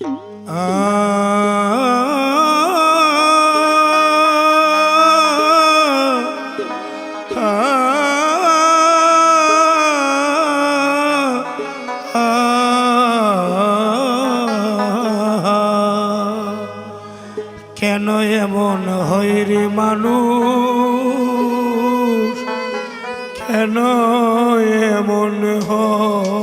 কেন এমন হয় রে মানুষ? কেন এমন হয়?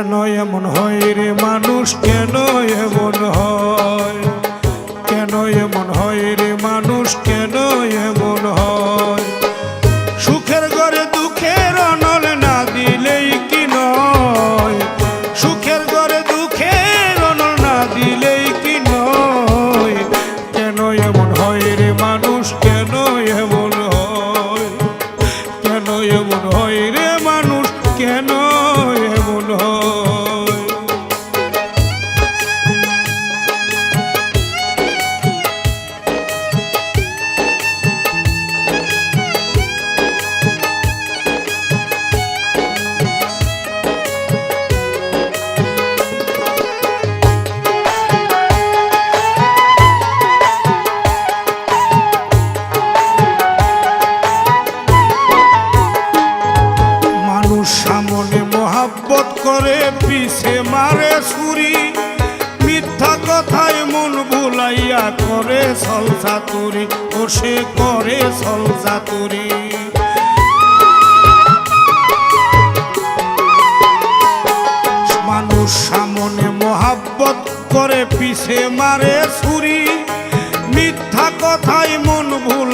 কেন এমন হয় রে মানুষ? কেন এমন হয়? কেন এমন হয় রে মানুষ? কেন এমন হয়? সুখের ঘরে দুঃখের অনল না দিলেই কি নয়? সুখের ঘরে দুঃখের অনল না দিলেই কি নয়? কেন এমন হয় রে মানুষ? কেন এমন মোহাব্বত করে পিছে মারে ছুরি। মিথ্যা কথায় মন ভুলাইয়া করে সলসা তুরি ও সে করে সলসা তুরি মানুষ সামনে মোহাব্বত করে পিছে মারে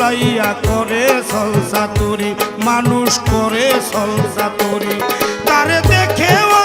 ভুলাইয়া করে সলসাতুরি মানুষ করে সলসাতুরি তারে। দেখেও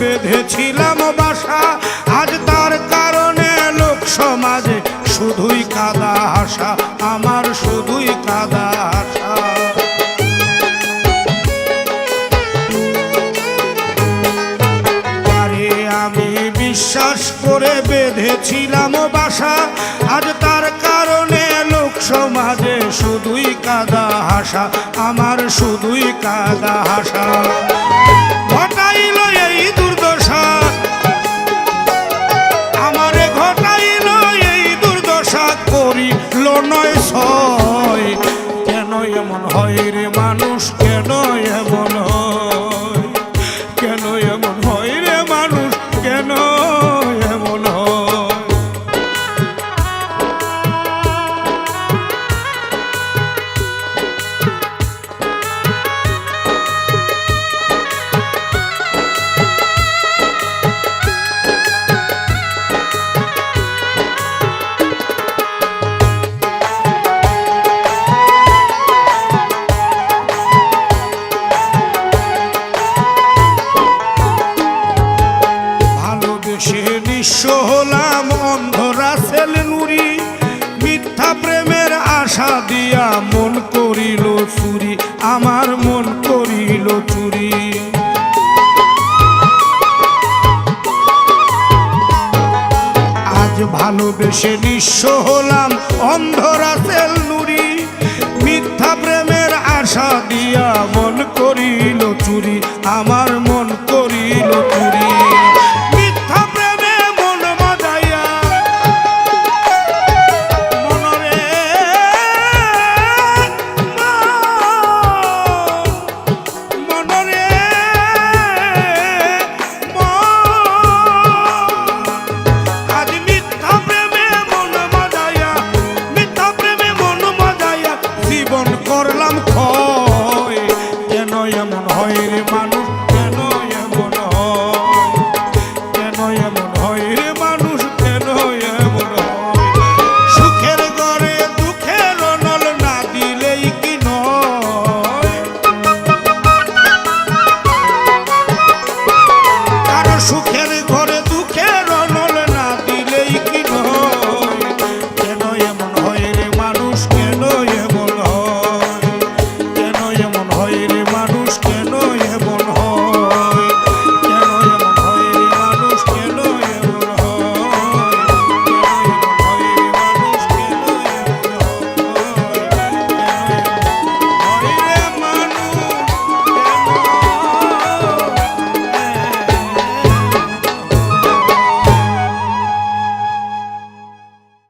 বেঁধেছিলাম বাসা। আজ তার কারণে লোক সমাজে শুধুই কাদা হাসা, আমার শুধুই কাদা হাসা। আমি বিশ্বাস করে বেঁধেছিলাম বাসা। আজ তার কারণে লোক সমাজে শুধুই কাদা হাসা, আমার শুধুই কাদা হাসা। নয় হয় কেন এমন হয় রে মানুষ? দিয়া মন করিল চুরি, আমার মন করিল চুরি। আজ ভালোবেসে নিঃস্ব হলাম, অন্ধরা তেল নুরি মিথ্যা প্রেমের আশা দিয়া